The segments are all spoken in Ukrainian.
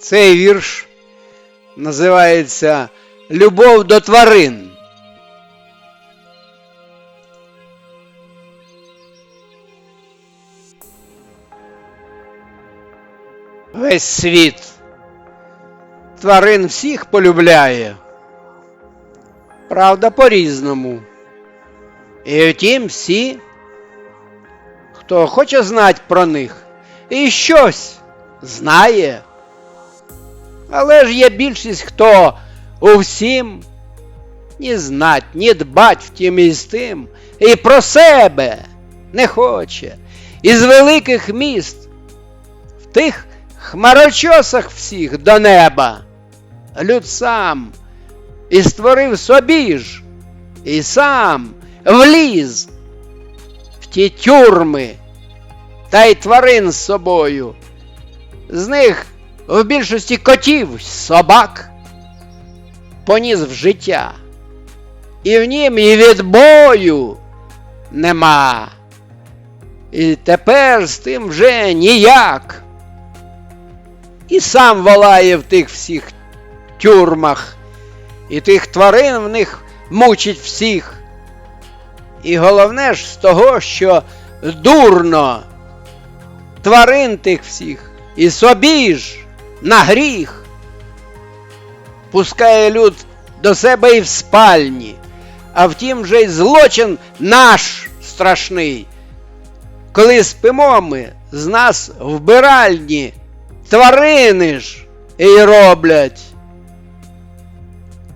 Цей вірш називається Любов до тварин. Весь світ тварин всіх полюбляє. Правда, по-різному. І втім, всі, хто хоче знати про них, і щось знає. Але ж є більшість, хто у всім ні знать, ні дбать втім і з тим, і про себе не хоче. Із великих міст, в тих хмарочосах всіх до неба, люд сам і створив собі ж, і сам вліз в ті тюрми та й тварин з собою. З них в більшості котів, собак поніс в життя. І в нім і відбою нема. І тепер з тим вже ніяк. І сам волає в тих всіх тюрмах, і тих тварин в них мучить всіх. І головне ж з того, що дурно тварин тих всіх і собі ж на гріх. Пускає люд до себе і в спальні, а втім же й злочин наш страшний. Коли спимо ми, з нас вбиральні тварини ж і роблять.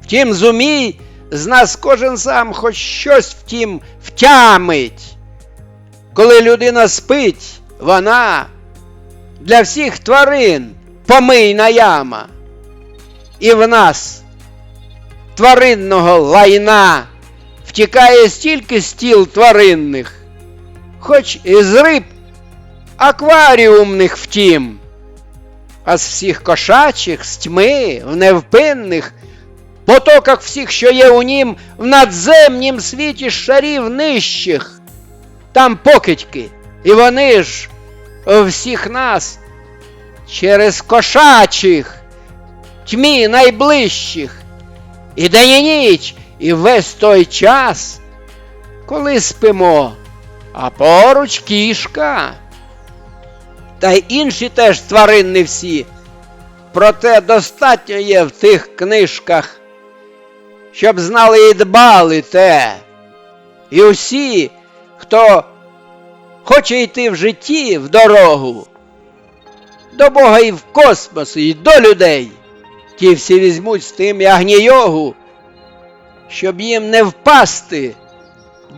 Втім, зумій, з нас кожен сам хоч щось втім втямить. Коли людина спить, вона для всіх тварин помийна яма. І в нас тваринного лайна. Втікає стільки стіл тваринних, хоч із риб акваріумних втім, а з всіх кошачих, з тьми, в невпинних потоках всіх, що є у нім, в надземнім світі шарів нижчих, там покидьки, і вони ж всіх нас через кошачих, тьмі найближчих, і день і ніч, і весь той час, коли спимо, а поруч кішка. Та й інші теж тварини всі. Проте достатньо є в тих книжках, щоб знали і дбали те. І усі, хто хоче йти в житті в дорогу, до Бога і в космос, і до людей, ті всі візьмуть з тим ягнійогу, щоб їм не впасти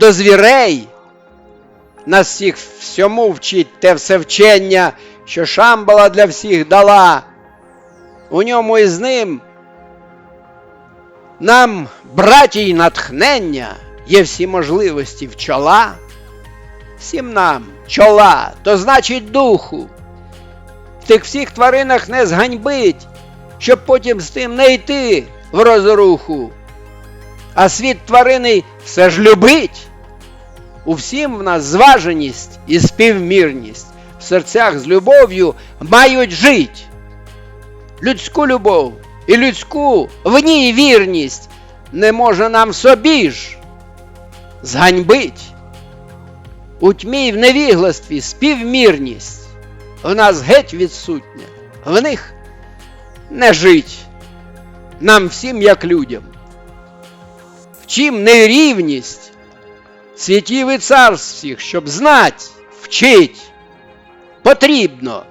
до звірей. Нас всіх всьому вчить те все вчення, що Шамбала для всіх дала. У ньому і з ним нам, браті й натхнення, є всі можливості в чола. Всім нам чола, то значить духу. Тих всіх тваринах не зганьбить, щоб потім з тим не йти в розруху. А світ тварини все ж любить. У всім в нас зваженість і співмірність. В серцях з любов'ю мають жить. Людську любов і людську в ній вірність не може нам собі ж зганьбить. У тьмі в невігластві співмірність в нас геть відсутня, в них не жить нам всім, як людям. Вчим нерівність світів і царств всіх, щоб знать, вчить, потрібно,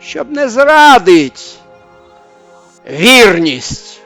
щоб не зрадить вірність.